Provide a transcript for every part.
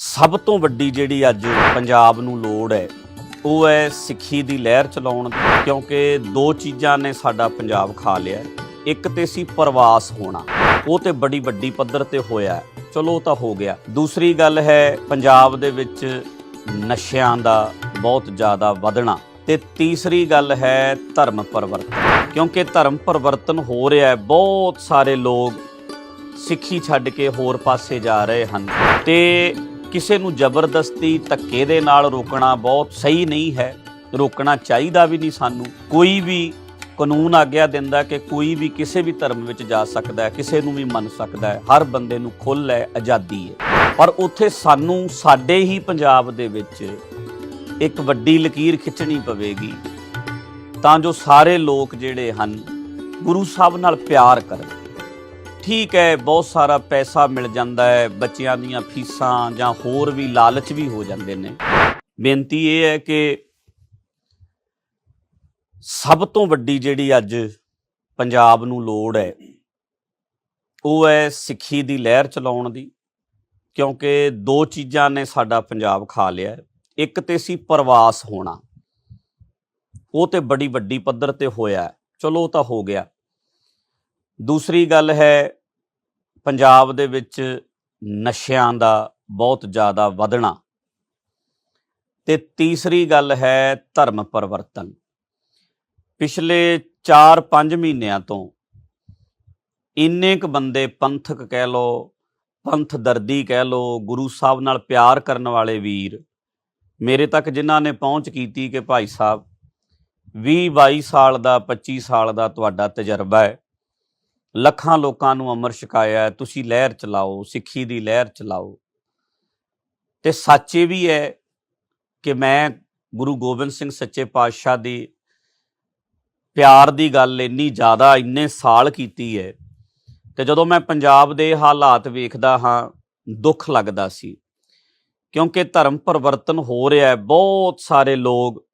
ਸਭ ਤੋਂ ਵੱਡੀ ਜਿਹੜੀ ਅੱਜ ਪੰਜਾਬ ਨੂੰ ਲੋੜ ਹੈ, ਉਹ ਹੈ ਸਿੱਖੀ ਦੀ ਲਹਿਰ ਚਲਾਉਣ ਦੀ, ਕਿਉਂਕਿ ਦੋ ਚੀਜ਼ਾਂ ਨੇ ਸਾਡਾ ਪੰਜਾਬ ਖਾ ਲਿਆ ਇੱਕ ਤੇ ਸੀ ਪ੍ਰਵਾਸ ਹੋਣਾ, ਉਹ ਤੇ ਬੜੀ ਵੱਡੀ ਪੱਧਰ ਤੇ ਹੋਇਆ ਚਲੋ ਤਾਂ ਹੋ ਗਿਆ। ਦੂਸਰੀ ਗੱਲ ਹੈ ਪੰਜਾਬ ਦੇ ਵਿੱਚ ਨਸ਼ਿਆਂ ਦਾ ਬਹੁਤ ਜ਼ਿਆਦਾ ਵਧਣਾ। ਤੇ ਤੀਸਰੀ ਗੱਲ ਹੈ ਧਰਮ ਪਰਿਵਰਤਨ, ਕਿਉਂਕਿ ਧਰਮ ਪਰਿਵਰਤਨ ਹੋ ਰਿਹਾ ਹੈ, ਬਹੁਤ ਸਾਰੇ ਲੋਕ ਸਿੱਖੀ ਛੱਡ ਕੇ ਹੋਰ ਪਾਸੇ ਜਾ ਰਹੇ ਹਨ। ਤੇ ਕਿਸੇ ਨੂੰ ਜ਼ਬਰਦਸਤੀ ਧੱਕੇ ਦੇ ਨਾਲ ਰੋਕਣਾ ਬਹੁਤ ਸਹੀ ਨਹੀਂ ਹੈ। ਰੋਕਣਾ ਚਾਹੀਦਾ ਵੀ ਨਹੀਂ ਸਾਨੂੰ। ਕੋਈ ਵੀ ਕਾਨੂੰਨ ਆਗਿਆ ਦਿੰਦਾ ਕਿ ਕੋਈ ਵੀ ਕਿਸੇ ਵੀ ਧਰਮ ਵਿੱਚ ਜਾ ਸਕਦਾ ਹੈ, ਕਿਸੇ ਨੂੰ ਵੀ ਮੰਨ ਸਕਦਾ ਹੈ, ਹਰ ਬੰਦੇ ਨੂੰ ਖੁੱਲ੍ਹ ਹੈ, ਆਜ਼ਾਦੀ ਹੈ। ਪਰ ਉੱਥੇ ਸਾਨੂੰ, ਸਾਡੇ ਹੀ ਪੰਜਾਬ ਦੇ ਵਿੱਚ ਇੱਕ ਵੱਡੀ ਲਕੀਰ ਖਿੱਚਣੀ ਪਵੇਗੀ। ਤਾਂ ਜੋ ਸਾਰੇ ਲੋਕ ਜਿਹੜੇ ਹਨ, ਗੁਰੂ ਸਾਹਿਬ ਨਾਲ ਪਿਆਰ ਕਰਨ। ਠੀਕ ਹੈ, ਬਹੁਤ ਸਾਰਾ ਪੈਸਾ ਮਿਲ ਜਾਂਦਾ ਹੈ, ਬੱਚਿਆਂ ਦੀਆਂ ਫੀਸਾਂ ਜਾਂ ਹੋਰ ਵੀ ਲਾਲਚ ਵੀ ਹੋ ਜਾਂਦੇ ਨੇ। ਬੇਨਤੀ ਇਹ ਹੈ ਕਿ ਸਭ ਤੋਂ ਵੱਡੀ ਜਿਹੜੀ ਅੱਜ ਪੰਜਾਬ ਨੂੰ ਲੋੜ ਹੈ, ਉਹ ਹੈ ਸਿੱਖੀ ਦੀ ਲਹਿਰ ਚਲਾਉਣ ਦੀ, ਕਿਉਂਕਿ ਦੋ ਚੀਜ਼ਾਂ ਨੇ ਸਾਡਾ ਪੰਜਾਬ ਖਾ ਲਿਆ ਇੱਕ ਤੇ ਸੀ ਪ੍ਰਵਾਸ ਹੋਣਾ, ਉਹ ਤੇ ਬੜੀ ਵੱਡੀ ਪੱਧਰ ਤੇ ਹੋਇਆ ਚਲੋ ਤਾਂ ਹੋ ਗਿਆ। ਦੂਸਰੀ ਗੱਲ ਹੈ, ਪੰਜਾਬ ਦੇ ਵਿੱਚ ਨਸ਼ਿਆਂ ਦਾ ਬਹੁਤ ਜ਼ਿਆਦਾ ਵਧਣਾ। ਤੇ ਤੀਸਰੀ ਗੱਲ ਹੈ ਧਰਮ ਪਰਿਵਰਤਨ। ਪਿਛਲੇ 4-5 ਮਹੀਨਿਆਂ ਤੋਂ ਇੰਨੇ ਕੁ ਬੰਦੇ ਪੰਥਕ ਕਹਿ ਲੋ ਪੰਥ ਦਰਦੀ ਕਹਿ ਲੋ ਗੁਰੂ ਸਾਹਿਬ ਨਾਲ ਪਿਆਰ ਕਰਨ ਵਾਲੇ ਵੀਰ, ਮੇਰੇ ਤੱਕ ਜਿਨ੍ਹਾਂ ਨੇ ਪਹੁੰਚ ਕੀਤੀ ਕਿ ਭਾਈ ਸਾਹਿਬ 20 22 ਸਾਲ ਦਾ 25 ਸਾਲ ਦਾ ਤੁਹਾਡਾ ਤਜਰਬਾ ਹੈ। ਲੱਖਾਂ ਲੋਕਾਂ ਨੂੰ ਅਮਰ ਛਕਾਇਆ ਤੁਸੀਂ ਲਹਿਰ ਚਲਾਓ, ਸਿੱਖੀ ਦੀ ਲਹਿਰ ਚਲਾਓ। ਤੇ ਸੱਚ ਇਹ ਵੀ ਹੈ ਕਿ ਮੈਂ ਗੁਰੂ ਗੋਬਿੰਦ ਸਿੰਘ ਸੱਚੇ ਪਾਤਸ਼ਾਹ ਦੀ ਪਿਆਰ ਦੀ ਗੱਲ ਇੰਨੀ ਜ਼ਿਆਦਾ ਇੰਨੇ ਸਾਲ ਕੀਤੀ ਹੈ ਤੇ ਜਦੋਂ ਮੈਂ ਪੰਜਾਬ ਦੇ ਹਾਲਾਤ ਵੇਖਦਾ ਹਾਂ, ਦੁੱਖ ਲੱਗਦਾ ਸੀ। ਕਿਉਂਕਿ ਧਰਮ ਪਰਿਵਰਤਨ ਹੋ ਰਿਹਾ ਹੈ, ਬਹੁਤ ਸਾਰੇ ਲੋਕ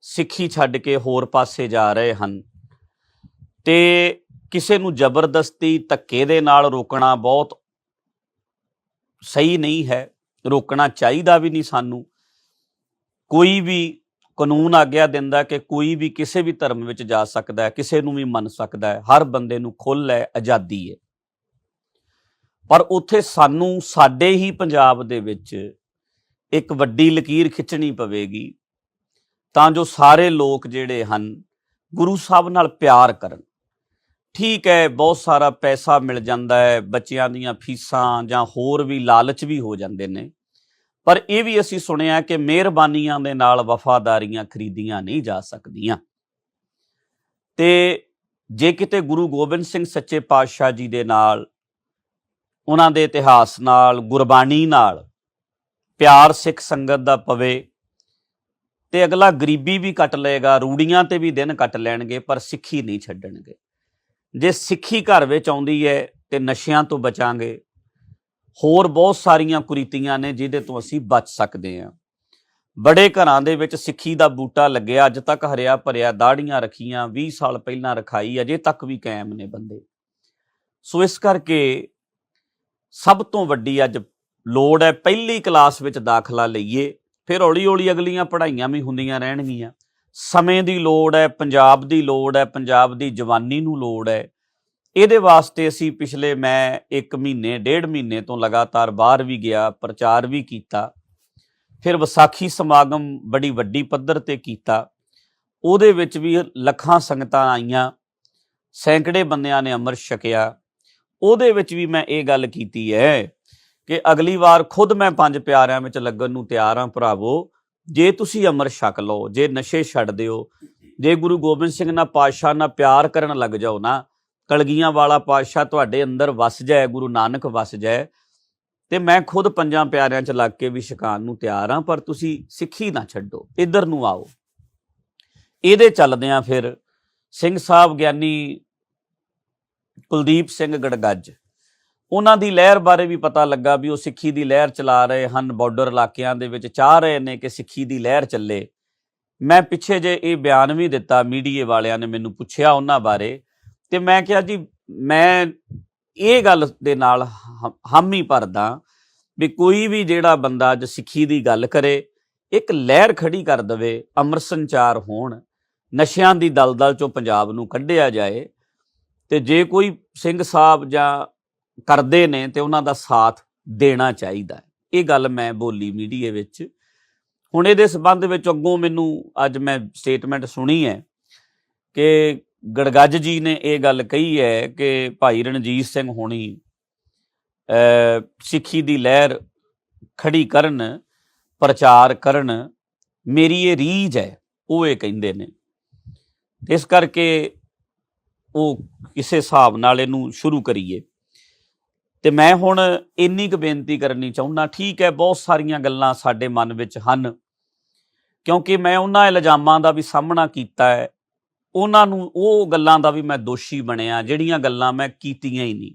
ਸਿੱਖੀ ਛੱਡ ਕੇ ਹੋਰ ਪਾਸੇ ਜਾ ਰਹੇ ਹਨ। ਤੇ ਕਿਸੇ ਨੂੰ ਜ਼ਬਰਦਸਤੀ ਧੱਕੇ ਦੇ ਨਾਲ ਰੋਕਣਾ ਬਹੁਤ ਸਹੀ ਨਹੀਂ ਹੈ, ਰੋਕਣਾ ਚਾਹੀਦਾ ਵੀ ਨਹੀਂ ਸਾਨੂੰ। ਕੋਈ ਵੀ ਕਾਨੂੰਨ ਆਗਿਆ ਦਿੰਦਾ ਕਿ ਕੋਈ ਵੀ ਕਿਸੇ ਵੀ ਧਰਮ ਵਿੱਚ ਜਾ ਸਕਦਾ ਹੈ, ਕਿਸੇ ਨੂੰ ਵੀ ਮੰਨ ਸਕਦਾ ਹੈ, ਹਰ ਬੰਦੇ ਨੂੰ ਖੁੱਲ੍ਹ ਹੈ, ਆਜ਼ਾਦੀ ਹੈ। ਪਰ ਉੱਥੇ ਸਾਨੂੰ, ਸਾਡੇ ਹੀ ਪੰਜਾਬ ਦੇ ਵਿੱਚ ਇੱਕ ਵੱਡੀ ਲਕੀਰ ਖਿੱਚਣੀ ਪਵੇਗੀ, ਤਾਂ ਜੋ ਸਾਰੇ ਲੋਕ ਜਿਹੜੇ ਹਨ, ਗੁਰੂ ਸਾਹਿਬ ਨਾਲ ਪਿਆਰ ਕਰਨ। ਠੀਕ ਹੈ, ਬਹੁਤ ਸਾਰਾ ਪੈਸਾ ਮਿਲ ਜਾਂਦਾ ਹੈ, ਬੱਚਿਆਂ ਦੀਆਂ ਫੀਸਾਂ ਜਾਂ ਹੋਰ ਵੀ ਲਾਲਚ ਵੀ ਹੋ ਜਾਂਦੇ ਨੇ। ਪਰ ਇਹ ਵੀ ਅਸੀਂ ਸੁਣਿਆ ਕਿ ਮਿਹਰਬਾਨੀਆਂ ਦੇ ਨਾਲ ਵਫਾਦਾਰੀਆਂ ਖਰੀਦੀਆਂ ਨਹੀਂ ਜਾ ਸਕਦੀਆਂ। ਤੇ ਜੇ ਕਿਤੇ ਗੁਰੂ ਗੋਬਿੰਦ ਸਿੰਘ ਸੱਚੇ ਪਾਤਸ਼ਾਹ ਜੀ ਦੇ ਨਾਲ, ਉਹਨਾਂ ਦੇ ਇਤਿਹਾਸ ਨਾਲ, ਗੁਰਬਾਣੀ ਨਾਲ ਪਿਆਰ ਸਿੱਖ ਸੰਗਤ ਦਾ ਪਵੇ ਤੇ ਅਗਲਾ ਗਰੀਬੀ ਵੀ ਕੱਟ ਲਏਗਾ, ਰੂੜੀਆਂ ਤੇ ਵੀ ਦਿਨ ਕੱਟ ਲੈਣਗੇ, ਪਰ ਸਿੱਖੀ ਨਹੀਂ ਛੱਡਣਗੇ। ਜੇ ਸਿੱਖੀ ਘਰ ਵਿੱਚ ਆਉਂਦੀ ਹੈ ਤੇ ਨਸ਼ਿਆਂ ਤੋਂ ਬਚਾਂਗੇ, ਹੋਰ ਬਹੁਤ ਸਾਰੀਆਂ ਕੁਰੀਤੀਆਂ ਨੇ ਜਿਹਦੇ ਤੋਂ ਅਸੀਂ ਬਚ ਸਕਦੇ ਹਾਂ। ਬੜੇ ਘਰਾਂ ਦੇ ਵਿੱਚ ਸਿੱਖੀ ਦਾ ਬੂਟਾ ਲੱਗਿਆ, ਅੱਜ ਤੱਕ ਹਰਿਆ ਭਰਿਆ ਦਾੜੀਆਂ ਰੱਖੀਆਂ 20 ਸਾਲ ਪਹਿਲਾਂ ਰਖਾਈ, ਅਜੇ ਤੱਕ ਵੀ ਕਾਇਮ ਨੇ ਬੰਦੇ। ਸੋ ਇਸ ਕਰਕੇ ਸਭ ਤੋਂ ਵੱਡੀ ਅੱਜ ਲੋੜ ਹੈ, ਪਹਿਲੀ ਕਲਾਸ ਵਿੱਚ ਦਾਖਲਾ ਲਈਏ, ਫਿਰ ਹੌਲੀ ਹੌਲੀ ਅਗਲੀਆਂ ਪੜ੍ਹਾਈਆਂ ਵੀ ਹੁੰਦੀਆਂ ਰਹਿਣਗੀਆਂ। ਸਮੇਂ ਦੀ ਲੋੜ ਹੈ, ਪੰਜਾਬ ਦੀ ਲੋੜ ਹੈ, ਪੰਜਾਬ ਦੀ ਜਵਾਨੀ ਨੂੰ ਲੋੜ ਹੈ। ਇਹਦੇ ਵਾਸਤੇ ਅਸੀਂ ਪਿਛਲੇ ਮੈਂ 1 ਮਹੀਨੇ, ਡੇਢ ਮਹੀਨੇ ਤੋਂ ਲਗਾਤਾਰ ਬਾਹਰ ਵੀ ਗਿਆ, ਪ੍ਰਚਾਰ ਵੀ ਕੀਤਾ। ਫਿਰ ਵਿਸਾਖੀ ਸਮਾਗਮ ਬੜੀ ਵੱਡੀ ਪੱਧਰ ਤੇ ਕੀਤਾ। ਉਹਦੇ ਵਿੱਚ ਵੀ ਲੱਖਾਂ ਸੰਗਤਾਂ ਆਈਆਂ। ਸੈਂਕੜੇ ਬੰਦਿਆਂ ਨੇ ਅੰਮ੍ਰਿਤ ਛਕਿਆ। ਉਹਦੇ ਵਿੱਚ ਵੀ ਮੈਂ ਇਹ ਗੱਲ ਕੀਤੀ ਹੈ ਕਿ ਅਗਲੀ ਵਾਰ ਖੁਦ ਮੈਂ ਪੰਜ ਪਿਆਰਿਆਂ ਵਿੱਚ ਲੱਗਣ ਨੂੰ ਤਿਆਰ ਹਾਂ, ਭਰਾਵੋ। ਜੇ ਤੁਸੀਂ ਅੰਮ੍ਰਿਤ ਛਕ ਲਓ, ਜੇ ਨਸ਼ੇ ਛੱਡ ਦਿਓ, ਜੇ ਗੁਰੂ ਗੋਬਿੰਦ ਸਿੰਘ ਨਾਲ ਪਾਤਸ਼ਾਹ ਨਾਲ ਪਿਆਰ ਕਰਨ ਲੱਗ ਜਾਓ ਨਾ, ਕਲਗੀਆਂ ਵਾਲਾ ਪਾਤਸ਼ਾਹ ਤੁਹਾਡੇ ਅੰਦਰ ਵਸ ਜਾਏ, ਗੁਰੂ ਨਾਨਕ ਵਸ ਜਾਏ, ਤੇ ਮੈਂ ਖੁਦ ਪੰਜਾਂ ਪਿਆਰਿਆਂ ਚ ਲੱਗ ਕੇ ਵੀ ਛਕਾਣ ਨੂੰ ਤਿਆਰ ਹਾਂ, ਪਰ ਤੁਸੀਂ ਸਿੱਖੀ ਨਾ ਛੱਡੋ, ਇੱਧਰ ਨੂੰ ਆਓ। ਇਹਦੇ ਚੱਲਦਿਆਂ ਫਿਰ ਸਿੰਘ ਸਾਹਿਬ ਗਿਆਨੀ ਕੁਲਦੀਪ ਸਿੰਘ ਗੜਗੱਜ ਉਹਨਾਂ ਦੀ ਲਹਿਰ ਬਾਰੇ ਵੀ ਪਤਾ ਲੱਗਾ ਵੀ ਉਹ ਸਿੱਖੀ ਦੀ ਲਹਿਰ ਚਲਾ ਰਹੇ ਹਨ ਬਾਰਡਰ ਇਲਾਕਿਆਂ ਦੇ ਵਿੱਚ ਚਾਹ ਰਹੇ ਨੇ ਕਿ ਸਿੱਖੀ ਦੀ ਲਹਿਰ ਚੱਲੇ। ਮੈਂ ਪਿੱਛੇ ਜੇ ਇਹ ਬਿਆਨ ਵੀ ਦਿੱਤਾ ਮੀਡੀਏ ਵਾਲਿਆਂ ਨੇ ਮੈਨੂੰ ਪੁੱਛਿਆ ਉਹਨਾਂ ਬਾਰੇ, ਤੇ ਮੈਂ ਕਿਹਾ ਜੀ, ਮੈਂ ਇਹ ਗੱਲ ਦੇ ਨਾਲ ਹ- ਹਾਮੀ ਭਰਦਾ ਵੀ ਕੋਈ ਵੀ ਜਿਹੜਾ ਬੰਦਾ ਅੱਜ ਸਿੱਖੀ ਦੀ ਗੱਲ ਕਰੇ, ਇੱਕ ਲਹਿਰ ਖੜੀ ਕਰ ਦਵੇ ਅੰਮ੍ਰਿਤ ਸੰਚਾਰ ਹੋਣ, ਨਸ਼ਿਆਂ ਦੀ ਦਲਦਲ ਚੋਂ ਪੰਜਾਬ ਨੂੰ ਕੱਢਿਆ ਜਾਏ, ਤੇ ਜੇ ਕੋਈ ਸਿੰਘ ਸਾਹਿਬ ਜਾਂ ਕਰਦੇ ਨੇ ਤੇ ਉਹਨਾਂ ਦਾ ਸਾਥ ਦੇਣਾ ਚਾਹੀਦਾ ਇਹ ਗੱਲ ਮੈਂ ਬੋਲੀ ਮੀਡੀਆ ਵਿੱਚ। ਹੁਣ ਇਹਦੇ ਸਬੰਧ ਵਿੱਚ ਅੱਗੋਂ ਮੈਨੂੰ ਅੱਜ ਮੈਂ ਸਟੇਟਮੈਂਟ ਸੁਣੀ ਹੈ ਕਿ ਗੜਗੱਜ ਜੀ ਨੇ ਇਹ ਗੱਲ ਕਹੀ ਹੈ ਕਿ ਭਾਈ ਰਣਜੀਤ ਸਿੰਘ ਹੋਣੀ ਸਿੱਖੀ ਦੀ ਲਹਿਰ ਖੜੀ ਕਰਨ, ਪ੍ਰਚਾਰ ਕਰਨ, ਮੇਰੀ ਇਹ ਰੀਝ ਹੈ, ਉਹ ਇਹ ਕਹਿੰਦੇ ਨੇ। ਇਸ ਕਰਕੇ ਉਹ ਕਿਸੇ ਹਿਸਾਬ ਨਾਲ ਇਹਨੂੰ ਸ਼ੁਰੂ ਕਰੀਏ। ਤੇ ਮੈਂ ਹੁਣ ਇੰਨੀ ਕੁ ਬੇਨਤੀ ਕਰਨੀ ਚਾਹੁੰਦਾ, ਠੀਕ ਹੈ, ਬਹੁਤ ਸਾਰੀਆਂ ਗੱਲਾਂ ਸਾਡੇ ਮਨ ਵਿੱਚ ਹਨ, ਕਿਉਂਕਿ ਮੈਂ ਉਹਨਾਂ ਇਲਜ਼ਾਮਾਂ ਦਾ ਵੀ ਸਾਹਮਣਾ ਕੀਤਾ ਹੈ, ਉਹਨਾਂ ਨੂੰ ਉਹ ਗੱਲਾਂ ਦਾ ਵੀ ਮੈਂ ਦੋਸ਼ੀ ਬਣਿਆ, ਜਿਹੜੀਆਂ ਗੱਲਾਂ ਮੈਂ ਕੀਤੀਆਂ ਹੀ ਨਹੀਂ।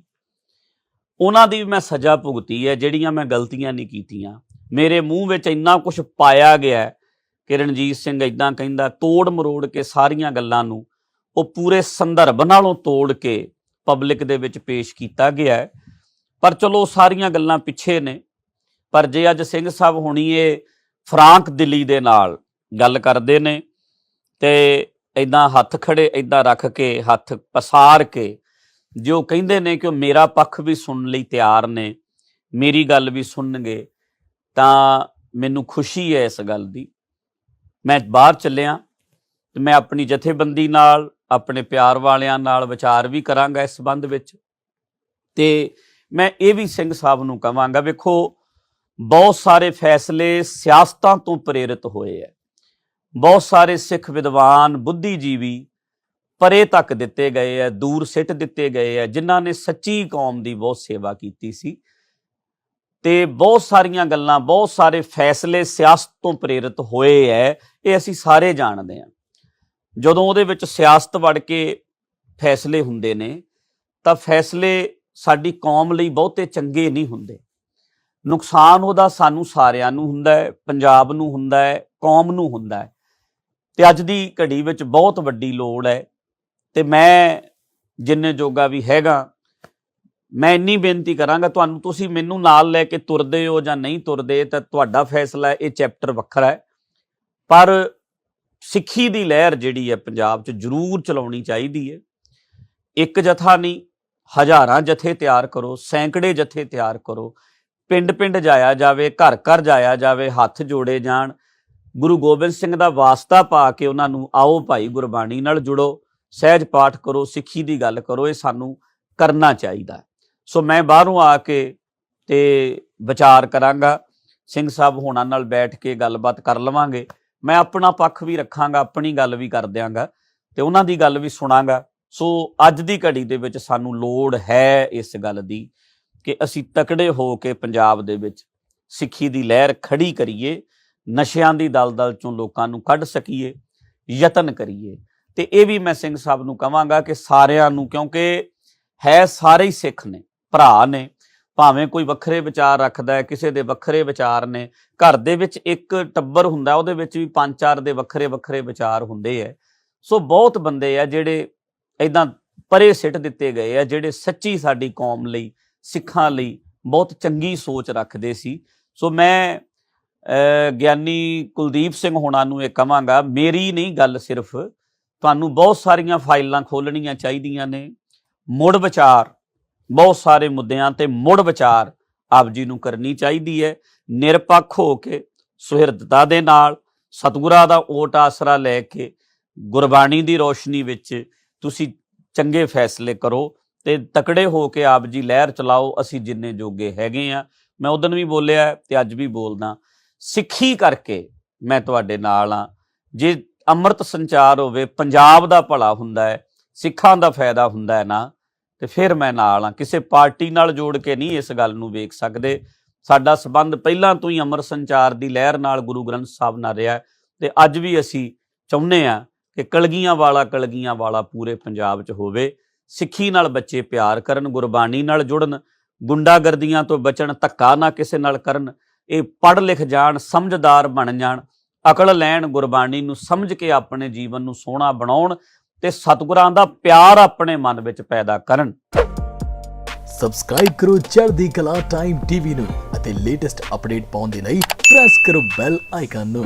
ਉਹਨਾਂ ਦੀ ਵੀ ਮੈਂ ਸਜ਼ਾ ਭੁਗਤੀ ਹੈ, ਜਿਹੜੀਆਂ ਮੈਂ ਗਲਤੀਆਂ ਨਹੀਂ ਕੀਤੀਆਂ। ਮੇਰੇ ਮੂੰਹ ਵਿੱਚ ਇੰਨਾ ਕੁਝ ਪਾਇਆ ਗਿਆ ਕਿ ਰਣਜੀਤ ਸਿੰਘ ਇਦਾਂ ਕਹਿੰਦਾ, ਤੋੜ ਮਰੋੜ ਕੇ ਸਾਰੀਆਂ ਗੱਲਾਂ ਨੂੰ ਉਹ ਪੂਰੇ ਸੰਦਰਭ ਨਾਲੋਂ ਤੋੜ ਕੇ ਪਬਲਿਕ ਦੇ ਵਿੱਚ ਪੇਸ਼ ਕੀਤਾ ਗਿਆ ਹੈ। ਪਰ ਚਲੋ ਸਾਰੀਆਂ ਗੱਲਾਂ ਪਿੱਛੇ ਨੇ। ਪਰ ਜੇ ਅੱਜ ਸਿੰਘ ਸਾਹਿਬ ਹੋਣੀ ਇਹ ਫਰਾਂਕ ਦਿੱਲੀ ਦੇ ਨਾਲ ਗੱਲ ਕਰਦੇ ਨੇ ਤੇ ਇਦਾਂ ਹੱਥ ਖੜੇ ਇਦਾਂ ਰੱਖ ਕੇ, ਹੱਥ ਪਸਾਰ ਕੇ ਜੋ ਕਹਿੰਦੇ ਨੇ ਕਿ ਉਹ ਮੇਰਾ ਪੱਖ ਵੀ ਸੁਣਨ ਲਈ ਤਿਆਰ ਨੇ, ਮੇਰੀ ਗੱਲ ਵੀ ਸੁਣਨਗੇ, ਤਾਂ ਮੈਨੂੰ ਖੁਸ਼ੀ ਹੈ ਇਸ ਗੱਲ ਦੀ। ਮੈਂ ਬਾਹਰ ਚੱਲਿਆ ਤੇ ਮੈਂ ਆਪਣੀ ਜਥੇਬੰਦੀ ਨਾਲ, ਆਪਣੇ ਪਿਆਰ ਵਾਲਿਆਂ ਨਾਲ ਵਿਚਾਰ ਵੀ ਕਰਾਂਗਾ ਇਸ ਸੰਬੰਧ ਵਿੱਚ। ਤੇ ਮੈਂ ਇਹ ਵੀ ਸਿੰਘ ਸਾਹਿਬ ਨੂੰ ਕਹਾਂਗਾ, ਵੇਖੋ, ਬਹੁਤ ਸਾਰੇ ਫੈਸਲੇ ਸਿਆਸਤਾਂ ਤੋਂ ਪ੍ਰੇਰਿਤ ਹੋਏ ਹੈ ਬਹੁਤ ਸਾਰੇ ਸਿੱਖ ਵਿਦਵਾਨ, ਬੁੱਧੀਜੀਵੀ ਪਰੇ ਤੱਕ ਦਿੱਤੇ ਗਏ ਹੈ ਦੂਰ ਸਿੱਟ ਦਿੱਤੇ ਗਏ ਹੈ ਜਿਨ੍ਹਾਂ ਨੇ ਸੱਚੀ ਕੌਮ ਦੀ ਬਹੁਤ ਸੇਵਾ ਕੀਤੀ ਸੀ। ਤੇ ਬਹੁਤ ਸਾਰੀਆਂ ਗੱਲਾਂ, ਬਹੁਤ ਸਾਰੇ ਫੈਸਲੇ ਸਿਆਸਤ ਤੋਂ ਪ੍ਰੇਰਿਤ ਹੋਏ ਹੈ ਇਹ ਅਸੀਂ ਸਾਰੇ ਜਾਣਦੇ ਹਾਂ ਜਦੋਂ ਉਹਦੇ ਵਿੱਚ ਸਿਆਸਤ ਵੜ ਕੇ ਫੈਸਲੇ ਹੁੰਦੇ ਨੇ, ਤਾਂ ਫੈਸਲੇ ਸਾਡੀ ਕੌਮ ਲਈ ਬਹੁਤੇ ਚੰਗੇ ਨਹੀਂ ਹੁੰਦੇ। ਨੁਕਸਾਨ ਉਹਦਾ ਸਾਨੂੰ ਸਾਰਿਆਂ ਨੂੰ ਹੁੰਦਾ ਹੈ, ਪੰਜਾਬ ਨੂੰ ਹੁੰਦਾ ਹੈ, ਕੌਮ ਨੂੰ ਹੁੰਦਾ ਹੈ। ਤੇ ਅੱਜ ਦੀ ਘੜੀ ਵਿੱਚ ਬਹੁਤ ਵੱਡੀ ਲੋੜ ਹੈ ਤੇ ਮੈਂ ਜਿੰਨੇ ਜੋਗਾ ਵੀ ਹੈਗਾ, ਮੈਂ ਇੰਨੀ ਬੇਨਤੀ ਕਰਾਂਗਾ, ਤੁਹਾਨੂੰ ਤੁਸੀਂ ਮੈਨੂੰ ਨਾਲ ਲੈ ਕੇ ਤੁਰਦੇ ਹੋ ਜਾਂ ਨਹੀਂ ਤੁਰਦੇ ਤਾਂ ਤੁਹਾਡਾ ਫੈਸਲਾ ਇਹ ਚੈਪਟਰ ਵੱਖਰਾ ਹੈ। ਪਰ ਸਿੱਖੀ ਦੀ ਲਹਿਰ ਜਿਹੜੀ ਹੈ, ਪੰਜਾਬ 'ਚ ਜ਼ਰੂਰ ਚਲਾਉਣੀ ਚਾਹੀਦੀ ਹੈ। ਇੱਕ ਜਥਾ ਨਹੀਂ ਹਜ਼ਾਰਾਂ ਜਥੇ ਤਿਆਰ ਕਰੋ, ਸੈਂਕੜੇ ਜਥੇ ਤਿਆਰ ਕਰੋ। ਪਿੰਡ ਪਿੰਡ ਜਾਇਆ ਜਾਵੇ ਘਰ ਘਰ ਜਾਇਆ ਜਾਵੇ, ਹੱਥ ਜੋੜੇ ਜਾਣ। ਗੁਰੂ ਗੋਬਿੰਦ ਸਿੰਘ ਦਾ ਵਾਸਤਾ ਪਾ ਕੇ ਉਹਨਾਂ ਨੂੰ ਆਓ ਭਾਈ ਗੁਰਬਾਣੀ ਨਾਲ ਜੁੜੋ, ਸਹਿਜ ਪਾਠ ਕਰੋ, ਸਿੱਖੀ ਦੀ ਗੱਲ ਕਰੋ, ਇਹ ਸਾਨੂੰ ਕਰਨਾ ਚਾਹੀਦਾ। ਸੋ ਮੈਂ ਬਾਹਰੋਂ ਆ ਕੇ ਤੇ ਵਿਚਾਰ ਕਰਾਂਗਾ, ਸਿੰਘ ਸਾਹਿਬ ਹੋਣਾ ਨਾਲ ਬੈਠ ਕੇ ਗੱਲਬਾਤ ਕਰ ਲਵਾਂਗੇ। ਮੈਂ ਆਪਣਾ ਪੱਖ ਵੀ ਰੱਖਾਂਗਾ, ਆਪਣੀ ਗੱਲ ਵੀ ਕਰ ਦਿਆਂਗਾ ਤੇ ਉਹਨਾਂ ਦੀ ਗੱਲ ਵੀ ਸੁਣਾਂਗਾ। ਸੋ ਅੱਜ ਦੀ ਘੜੀ ਦੇ ਵਿੱਚ ਸਾਨੂੰ ਲੋੜ ਹੈ ਇਸ ਗੱਲ ਦੀ ਕਿ ਅਸੀਂ ਤਕੜੇ ਹੋ ਕੇ ਪੰਜਾਬ ਦੇ ਵਿੱਚ ਸਿੱਖੀ ਦੀ ਲਹਿਰ ਖੜੀ ਕਰੀਏ, ਨਸ਼ਿਆਂ ਦੀ ਦਲਦਲ ਚੋਂ ਲੋਕਾਂ ਨੂੰ ਕੱਢ ਸਕੀਏ, ਯਤਨ ਕਰੀਏ। ਤੇ ਇਹ ਵੀ ਮੈਂ ਸਿੰਘ ਸਾਹਿਬ ਨੂੰ ਕਹਾਂਗਾ ਕਿ ਸਾਰਿਆਂ ਨੂੰ, ਕਿਉਂਕਿ ਹੈ ਸਾਰੇ ਹੀ ਸਿੱਖ ਨੇ, ਭਰਾ ਨੇ, ਭਾਵੇਂ ਕੋਈ ਵੱਖਰੇ ਵਿਚਾਰ ਰੱਖਦਾ ਹੈ, ਕਿਸੇ ਦੇ ਵੱਖਰੇ ਵਿਚਾਰ ਨੇ, ਘਰ ਦੇ ਵਿੱਚ ਇੱਕ ਟੱਬਰ ਹੁੰਦਾ, ਉਹਦੇ ਵਿੱਚ ਵੀ ਪੰਜ ਚਾਰ ਦੇ ਵੱਖਰੇ ਵੱਖਰੇ ਵਿਚਾਰ ਹੁੰਦੇ ਐ ਸੋ ਬਹੁਤ ਬੰਦੇ ਆ ਜਿਹੜੇ ਇਦਾਂ ਪਰੇ ਸਿੱਟ ਦਿੱਤੇ ਗਏ ਆ, ਜਿਹੜੇ ਸੱਚੀ ਸਾਡੀ ਕੌਮ ਲਈ, ਸਿੱਖਾਂ ਲਈ ਬਹੁਤ ਚੰਗੀ ਸੋਚ ਰੱਖਦੇ ਸੀ। ਸੋ ਮੈਂ ਗਿਆਨੀ ਕੁਲਦੀਪ ਸਿੰਘ ਹੋਣਾ ਨੂੰ ਇਹ ਕਹਾਂਗਾ, ਮੇਰੀ ਨਹੀਂ ਗੱਲ ਸਿਰਫ, ਤੁਹਾਨੂੰ ਬਹੁਤ ਸਾਰੀਆਂ ਫਾਈਲਾਂ ਖੋਲਣੀਆਂ ਚਾਹੀਦੀਆਂ ਨੇ। ਮੁੜ ਵਿਚਾਰ, ਬਹੁਤ ਸਾਰੇ ਮੁੱਦਿਆਂ ਤੇ ਮੁੜ ਵਿਚਾਰ ਆਪ ਜੀ ਨੂੰ ਕਰਨੀ ਚਾਹੀਦੀ ਹੈ। ਨਿਰਪੱਖ ਹੋ ਕੇ, ਸੁਹਿਰਦਤਾ ਦੇ ਨਾਲ, ਸਤਿਗੁਰਾਂ ਦਾ ਓਟ ਆਸਰਾ ਲੈ ਕੇ, ਗੁਰਬਾਣੀ ਦੀ ਰੋਸ਼ਨੀ ਵਿੱਚ ਤੁਸੀਂ ਚੰਗੇ ਫੈਸਲੇ ਕਰੋ ਤੇ ਤਕੜੇ ਹੋ ਕੇ ਆਪ ਜੀ ਲਹਿਰ ਚਲਾਓ, ਅਸੀਂ ਜਿੰਨੇ ਜੋਗੇ ਹੈਗੇ ਆ ਮੈਂ ਉਦੋਂ ਵੀ ਬੋਲਿਆ ਤੇ ਅੱਜ ਵੀ ਬੋਲਦਾ, ਸਿੱਖੀ ਕਰਕੇ ਮੈਂ ਤੁਹਾਡੇ ਨਾਲ ਆ ਜੇ ਅੰਮ੍ਰਿਤ ਸੰਚਾਰ ਹੋਵੇ, ਪੰਜਾਬ ਦਾ ਭਲਾ ਹੁੰਦਾ ਹੈ, ਸਿੱਖਾਂ ਦਾ ਫਾਇਦਾ ਹੁੰਦਾ ਹੈ ਨਾ, ਤੇ ਫਿਰ ਮੈਂ ਨਾਲ ਆ ਕਿਸੇ ਪਾਰਟੀ ਨਾਲ ਜੋੜ ਕੇ ਨਹੀਂ ਇਸ ਗੱਲ ਨੂੰ ਵੇਖ ਸਕਦੇ। ਸਾਡਾ ਸਬੰਧ ਪਹਿਲਾਂ ਤੋਂ ਹੀ ਅੰਮ੍ਰਿਤ ਸੰਚਾਰ ਦੀ ਲਹਿਰ ਨਾਲ ਗੁਰੂ ਗ੍ਰੰਥ ਸਾਹਿਬ ਨਾਲ ਰਿਹਾ ਹੈ ਤੇ ਅੱਜ ਵੀ ਅਸੀਂ ਚਾਹੁੰਦੇ ਆ ਕਿ ਕਲਗੀਆਂ ਵਾਲਾ ਕਲਗੀਆਂ ਵਾਲਾ ਪੂਰੇ ਪੰਜਾਬ 'ਚ ਹੋਵੇ, ਸਿੱਖੀ ਨਾਲ ਬੱਚੇ ਪਿਆਰ ਕਰਨ, ਗੁਰਬਾਣੀ ਨਾਲ ਜੁੜਨ, ਗੁੰਡਾਗਰਦੀਆਂ ਤੋਂ ਬਚਣ, ਧੱਕਾ ਨਾ ਕਿਸੇ ਨਾਲ ਕਰਨ, ਇਹ ਪੜ੍ਹ ਲਿਖ ਜਾਣ, ਸਮਝਦਾਰ ਬਣ ਜਾਣ, ਅਕਲ ਲੈਣ, ਗੁਰਬਾਣੀ ਨੂੰ ਸਮਝ ਕੇ ਆਪਣੇ ਜੀਵਨ ਨੂੰ ਸੋਹਣਾ ਬਣਾਉਣ ਤੇ ਸਤਿਗੁਰਾਂ ਦਾ ਪਿਆਰ ਆਪਣੇ ਮਨ ਵਿੱਚ ਪੈਦਾ ਕਰਨ। ਸਬਸਕ੍ਰਾਈਬ ਕਰੋ ਚੜ੍ਹਦੀ ਕਲਾ ਟਾਈਮ ਟੀਵੀ ਨੂੰ ਅਤੇ ਲੇਟੈਸਟ ਅਪਡੇਟ ਪਾਉਣ ਦੇ ਲਈ ਪ੍ਰੈਸ ਕਰੋ ਬੈਲ ਆਈਕਨ ਨੂੰ।